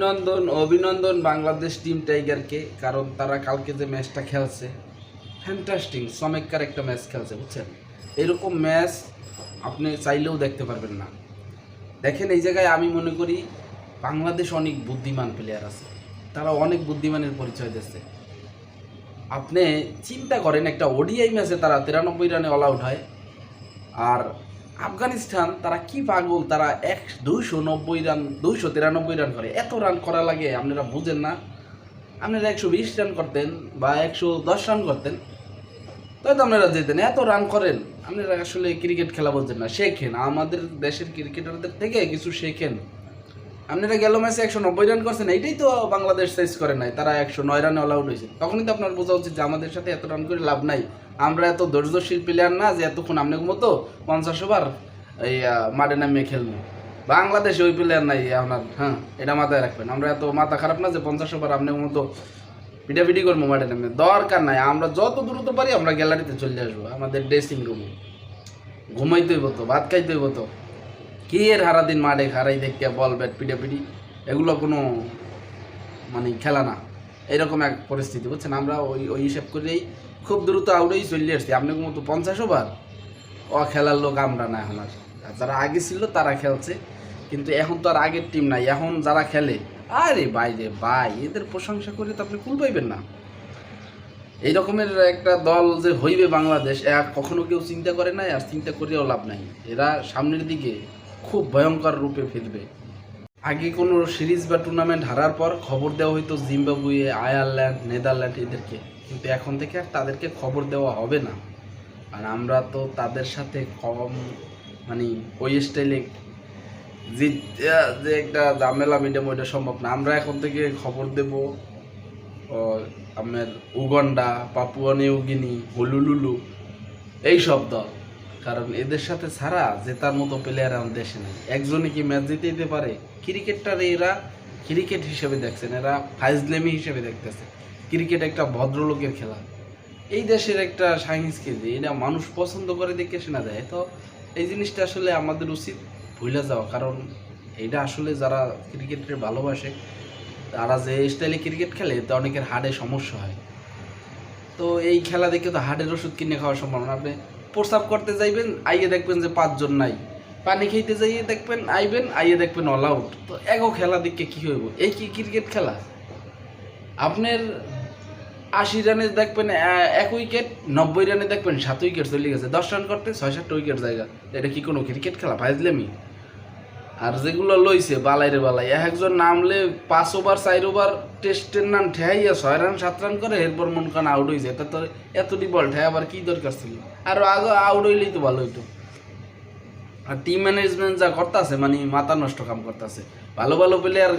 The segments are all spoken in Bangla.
অভিনন্দন অভিনন্দন বাংলাদেশ টিম টাইগারকে, কারণ তারা কালকে যে ম্যাচটা খেলছে ফ্যান্টাস্টিং চমৎকার একটা ম্যাচ খেলছে, বুঝছেন? এরকম ম্যাচ আপনি চাইলেও দেখতে পারবেন না। দেখেন, এই জায়গায় আমি মনে করি বাংলাদেশ অনেক বুদ্ধিমান প্লেয়ার আছে। তারা অনেক বুদ্ধিমানের পরিচয় দিচ্ছে আপনি চিন্তা করেন, একটা ওডিআই ম্যাচে তারা তিরানব্বই রানে অল আউট হয়, আর আফগানিস্তান, তারা কি পাগল? তারা এক দুইশো নব্বই রান, দুইশো তিরানব্বই রান করে। এত রান করা লাগে, আপনারা বুঝেন না। আপনারা একশো বিশ রান করতেন বা একশো দশ রান করতেন। তো আপনারা যেতেন, এত রান করেন। আপনারা আসলে ক্রিকেট খেলা বলছেন না, শেখেন। আমাদের দেশের ক্রিকেটারদের থেকে কিছু শেখেন। আপনারা গেল ম্যাচে একশো নব্বই রান করছেন, এইটাই তো বাংলাদেশ সাইজ করে নাই। তারা একশো নয় রানে অল আউট হয়েছে। তখনই তো আপনার বোঝা উচিত যে আমাদের সাথে এত রান করে লাভ নাই। আমরা এত ধৈর্যশীল প্লেয়ার না যে এতক্ষণ আপনার মতো পঞ্চাশ ওভার এই মাঠে নামিয়ে খেলব। বাংলাদেশে ওই প্লেয়ার নাই আপনার হ্যাঁ এটা মাথায় রাখবেন। আমরা এত মাথা খারাপ না যে পঞ্চাশ ওভার আপনার মতো পিটাপিটি করব মাঠে নামে। দরকার নাই, আমরা যত দ্রুত পারি আমরা গ্যালারিতে চলে আসব, আমাদের ড্রেসিং রুমে ঘুমাইতে হইব তো, ভাত খাইতে হইব তো। কি এর সারাদিন মাঠে হারাই দেখতে বল, ব্যাট পিটাপিটি এগুলো কোনো মানে খেলা না। এরকম এক পরিস্থিতি, বুঝছেন? আমরা ওই ওই হিসাব করেই খুব দ্রুত আউটেই চলে আসছি। আপনার মতো পঞ্চাশ ওভার ও খেলার লোক আমরা না এখন আর। যারা আগে ছিল, তারা খেলছে। কিন্তু এখন তো আর আগের টিম নাই। এখন যারা খেলে, আরে ভাই রে ভাই, এদের প্রশংসা করে তো আপনি কুল পাইবেন না। এই রকমের একটা দল যে হইবে বাংলাদেশ কখনো কেউ চিন্তা করে নাই, আর চিন্তা করেও লাভ নাই। এরা সামনের দিকে খুব ভয়ঙ্কর রূপে ফিরবে। আগে কোনো সিরিজ বা টুর্নামেন্ট হারার পর খবর দেওয়া হয়তো জিম্বাবুয়ে, আয়ারল্যান্ড, নেদারল্যান্ড এদেরকে। কিন্তু এখন থেকে আর তাদেরকে খবর দেওয়া হবে না। আর আমরা তো তাদের সাথে কম মানে ওই স্টাইলে জিত যে একটা ঝামেলা মিডিয়াম ওইটা সম্ভব না। আমরা এখন থেকে খবর দেব আপনার উগন্ডা, পাপুয়া নিউগিনি হুলুলুলু, এই সব দল। কারণ এদের সাথে ছাড়া জেতার মতো প্লেয়ার আমাদের দেশে নেই। একজনে কি ম্যাচ জিতে দিতে পারে? ক্রিকেটটার এরা ক্রিকেট হিসেবে দেখছেন, এরা ফাইজলেমি হিসেবে দেখতেছে। ক্রিকেট একটা ভদ্রলোকের খেলা। এই দেশের একটা সংস্কৃতি, এটা মানুষ পছন্দ করে দেখে শোনা যায় তো এই জিনিসটা আসলে আমাদের উচিত ভুলে যাওয়া, কারণ এটা আসলে যারা ক্রিকেটের ভালোবাসে, তারা যে স্টাইলে ক্রিকেট খেলে, তো অনেকের হার্টে সমস্যা হয়। তো এই খেলা দেখে তো হার্টের ওষুধ কিনে খাওয়া সম্ভব না আপনি প্রস্রাব করতে যাইবেন, আইয়ে দেখবেন যে পাঁচজন নাই। পানি খেতে যাইয়ে দেখবেন, আইবেন, আইয়ে দেখবেন অল আউট তো এগো খেলা দেখে কি হইব? এই কি ক্রিকেট খেলা? আপনার আশি রানে দেখবেন এক উইকেট নব্বই রানে দেখবেন, সাত উইকেট চলে গেছে, দশ রান করতে ছয় সাতটা উইকেট জায়গা। এটা কি কোনো ক্রিকেট খেলা? ফাইজলেমি? আর যেগুলো লইছে বালাই রে বালাই, এক একজন নামলে পাঁচ ওভার, চার ওভার টেস্টের নাম ঠেয়াইয়া ছয় রান সাত রান করে এরপর মন কান আউট হয়েছে এটা তো এতটি বল ঠেয়া আবার কি দরকার ছিল? আর আগে আউট হইলেই তো ভালো হইতো। আর টিম ম্যানেজমেন্ট যা করতেছে মানে মাথা নষ্ট কাম করতেছে। ভালো ভালো প্লেয়ার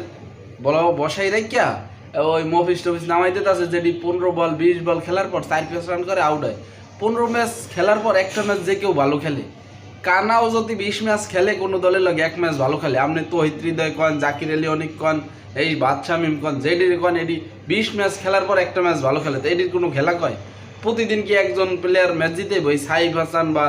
বলা বসাই রাখিয়া ওই মফিস টফিস নামাই দিতেছে যেটি পনেরো বল বিশ বল খেলার পর চার পাঁচ রান করে আউট হয়। পনেরো ম্যাচ খেলার পর একটা ম্যাচ যে কেউ ভালো খেলে। কানাও যদি বিশ ম্যাচ খেলে কোনো দলের লগে এক ম্যাচ ভালো খেলে, আপনি তো হৃদয় কন, জাকির আলী অনেক কন, এই বাদশাহ মিম কন, জেডির কন, এডি বিশ ম্যাচ খেলার পর একটা ম্যাচ ভালো খেলে, তো এটির কোনো খেলা কয়? প্রতিদিন কি একজন প্লেয়ার ম্যাচ জিতে বই সাইফ হাসান বা